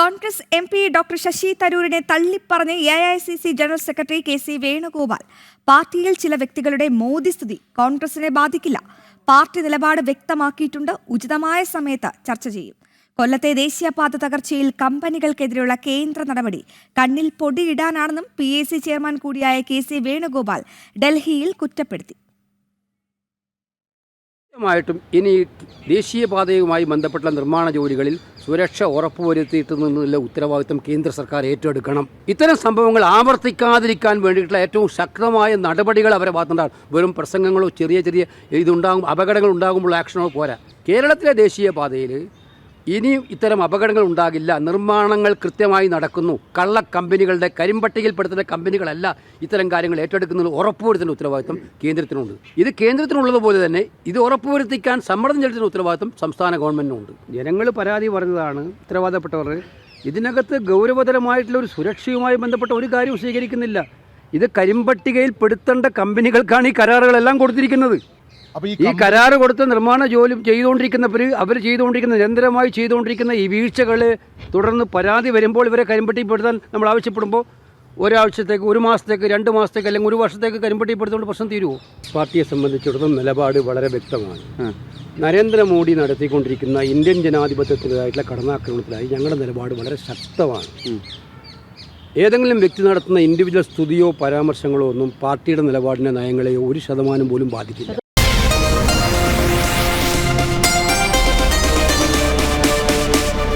Congress M P doctor Shashi തരൂരിനെ തള്ളിപ്പറഞ്ഞ് A I C C general secretary K C Venugopal. പാർട്ടിയിൽ ചില വ്യക്തികളുടെ മോദി മോദിസ്ഥിതി കോൺഗ്രസിനെ ബാധിക്കില്ല. പാർട്ടി നിലപാട് വ്യക്തമാക്കിയിട്ടുണ്ട്. ഉചിതമായ സമയത്ത് ചർച്ച ചെയ്യും. കൊല്ലത്തെ ദേശീയപാത തകർച്ചയിൽ കമ്പനികൾക്കെതിരെയുള്ള കേന്ദ്ര നടപടി കണ്ണിൽ പൊടിയിടാനാണെന്നും പി എ സി ചെയർമാൻ കൂടിയായ കെ സി വേണുഗോപാൽ ഡൽഹിയിൽ കുറ്റപ്പെടുത്തി. തീർച്ചയായിട്ടും ഇനി ദേശീയപാതയുമായി ബന്ധപ്പെട്ട നിർമ്മാണ ജോലികളിൽ സുരക്ഷ ഉറപ്പുവരുത്തിയിട്ടുള്ള ഉത്തരവാദിത്തം കേന്ദ്ര സർക്കാർ ഏറ്റെടുക്കണം. ഇത്തരം സംഭവങ്ങൾ ആവർത്തിക്കാതിരിക്കാൻ വേണ്ടിയിട്ടുള്ള ഏറ്റവും ശക്തമായ നടപടികൾ അവരെ ഭാഗത്തുണ്ടാകും വെറും പ്രസംഗങ്ങളോ ചെറിയ ചെറിയ ഇതുണ്ടാകും അപകടങ്ങൾ ഉണ്ടാകുമ്പോൾ ആക്ഷനോ പോരാ. കേരളത്തിലെ ദേശീയപാതയിൽ ഇനിയും ഇത്തരം അപകടങ്ങൾ ഉണ്ടാകില്ല. നിർമ്മാണങ്ങൾ കൃത്യമായി നടക്കുന്നു. കള്ള കമ്പനികളുടെ കരിമ്പട്ടികയിൽപ്പെടുത്തുന്ന കമ്പനികളല്ല ഇത്തരം കാര്യങ്ങൾ ഏറ്റെടുക്കുന്നതിന് ഉറപ്പുവരുത്തുന്ന ഉത്തരവാദിത്തം കേന്ദ്രത്തിനുണ്ട്. ഇത് കേന്ദ്രത്തിനുള്ളതുപോലെ തന്നെ ഇത് ഉറപ്പുവരുത്തിക്കാൻ സമ്മർദ്ദം ചെലുത്തുന്ന ഉത്തരവാദിത്തം സംസ്ഥാന ഗവൺമെന്റിനുണ്ട്. ജനങ്ങൾ പരാതി പറഞ്ഞതാണ് ഉത്തരവാദപ്പെട്ടവർ. ഇതിനകത്ത് ഗൗരവതരമായിട്ടുള്ള ഒരു സുരക്ഷയുമായി ബന്ധപ്പെട്ട ഒരു കാര്യവും സ്വീകരിക്കുന്നില്ല. ഇത് കരിമ്പട്ടികയിൽ പെടുത്തേണ്ട കമ്പനികൾക്കാണ് ഈ കരാറുകളെല്ലാം കൊടുത്തിരിക്കുന്നത്. ഈ ഈ കരാറ് കൊടുത്ത നിർമ്മാണ ജോലി ചെയ്തുകൊണ്ടിരിക്കുന്നവർ അവർ ചെയ്തുകൊണ്ടിരിക്കുന്ന നിരന്തരമായി ചെയ്തുകൊണ്ടിരിക്കുന്ന ഈ വീഴ്ചകൾ തുടർന്ന് പരാതി വരുമ്പോൾ ഇവരെ കരിമ്പട്ടിപ്പെടുത്താൻ നമ്മൾ ആവശ്യപ്പെടുമ്പോൾ ഒരാഴ്ചത്തേക്ക് ഒരു മാസത്തേക്ക് രണ്ട് മാസത്തേക്ക് അല്ലെങ്കിൽ ഒരു വർഷത്തേക്ക് കരിമ്പട്ടിപ്പെടുത്തുകൊണ്ട് പ്രശ്നം തീരുമോ പാർട്ടിയെ സംബന്ധിച്ചിടത്തോളം നിലപാട് വളരെ വ്യക്തമാണ്. നരേന്ദ്രമോദി നടത്തിക്കൊണ്ടിരിക്കുന്ന ഇന്ത്യൻ ജനാധിപത്യത്തിന്റെതായിട്ടുള്ള കടന്നാക്രമണത്തിലായി ഞങ്ങളുടെ നിലപാട് വളരെ ശക്തമാണ്. ഏതെങ്കിലും വ്യക്തി നടത്തുന്ന ഇൻഡിവിജ്വൽ സ്തുതിയോ പരാമർശങ്ങളോ ഒന്നും പാർട്ടിയുടെ നിലപാടിന്റെ നയങ്ങളെയോ ഒരു ശതമാനം പോലും ബാധിക്കില്ല.